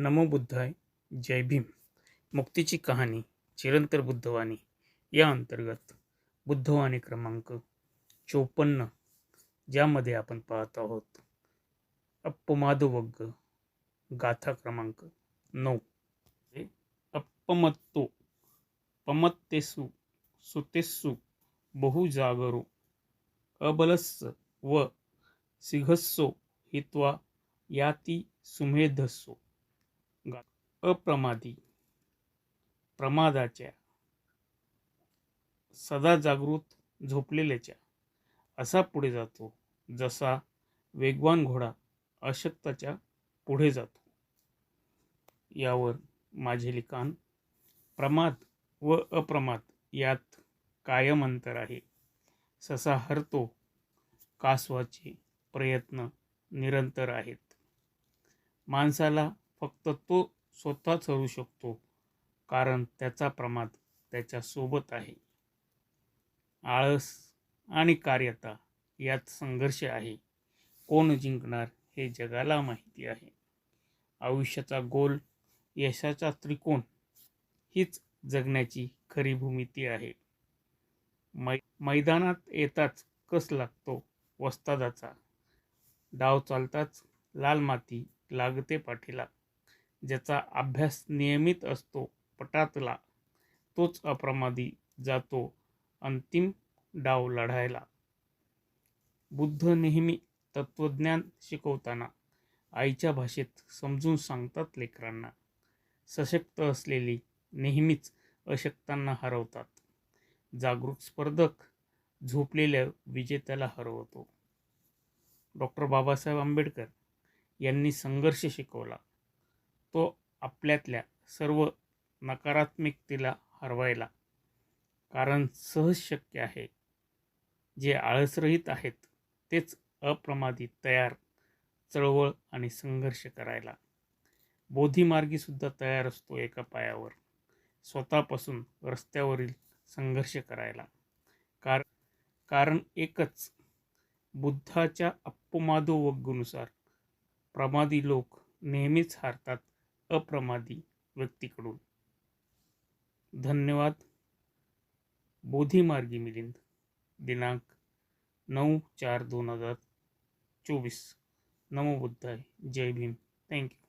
नमो बुद्धाय जय भीम. मुक्तीची कहाणी चिरंतर बुद्धवाणी या अंतर्गत बुद्धवाणी क्रमांक चोपन्न ज्यामध्ये आपण पाहत आहोत अप्पमादवग्ग गाथा क्रमांक नऊ. अप्पमत्तो पमत्तेसु सुतेस्सु बहुजागरो अबलस्स व सिघस्सो हित्वा याती सुमेधस्सो. अप्रमादी प्रमादाच्या सदा जागृत झोपलेल्याच्या असा पुढे जातो जसा वेगवान घोडा अशक्ताच्या पुढे जातो. यावर माझे लिखाण प्रमाद व अप्रमाद यात कायम अंतर आहे. ससा हरतो कासवाचे प्रयत्न निरंतर आहेत. माणसाला फक्त तो स्वतःच हरू शकतो कारण त्याचा प्रमाद त्याच्यासोबत आहे. आळस आणि कार्यता यात संघर्ष आहे. कोण जिंकणार हे जगाला माहिती आहे. आयुष्याचा गोल यशाचा त्रिकोण हीच जगण्याची खरी भूमिती आहे. मै मैदानात येताच कस लागतो वस्तादाचा? डाव चालताच लाल माती लागते पाठीला. ज्याचा अभ्यास नियमित असतो पटातला तोच अप्रमादी जातो अंतिम डाव लढायला. बुद्ध नेहमी तत्त्वज्ञान शिकवताना आईच्या भाषेत समजून सांगतात लेकरांना. सशक्त असलेली नेहमीच अशक्तांना हरवतात. जागरूक स्पर्धक झोपलेल्या विजेत्याला हरवतो. डॉक्टर बाबासाहेब आंबेडकर यांनी संघर्ष शिकवला. तो आपल्यातल्या सर्व नकारात्मकतेला हरवायला. कारण सहज शक्य आहे. जे आळसरहित आहेत तेच अप्रमादित तयार चळवळ आणि संघर्ष करायला. बोधीमार्गीसुद्धा तयार असतो एका पायावर. स्वतःपासून रस्त्यावरील संघर्ष करायला. कार कारण एकच बुद्धाच्या अप्पमादो वग्गुनुसार प्रमादी लोक नेहमीच हारतात अप्रमादी व्यक्तीकडून. धन्यवाद. बोधीमार्गी मिलिंद. दिनांक नऊ चार दोन हज़ार चोवीस. नमो बुद्धाय. जय भीम. थँक्यू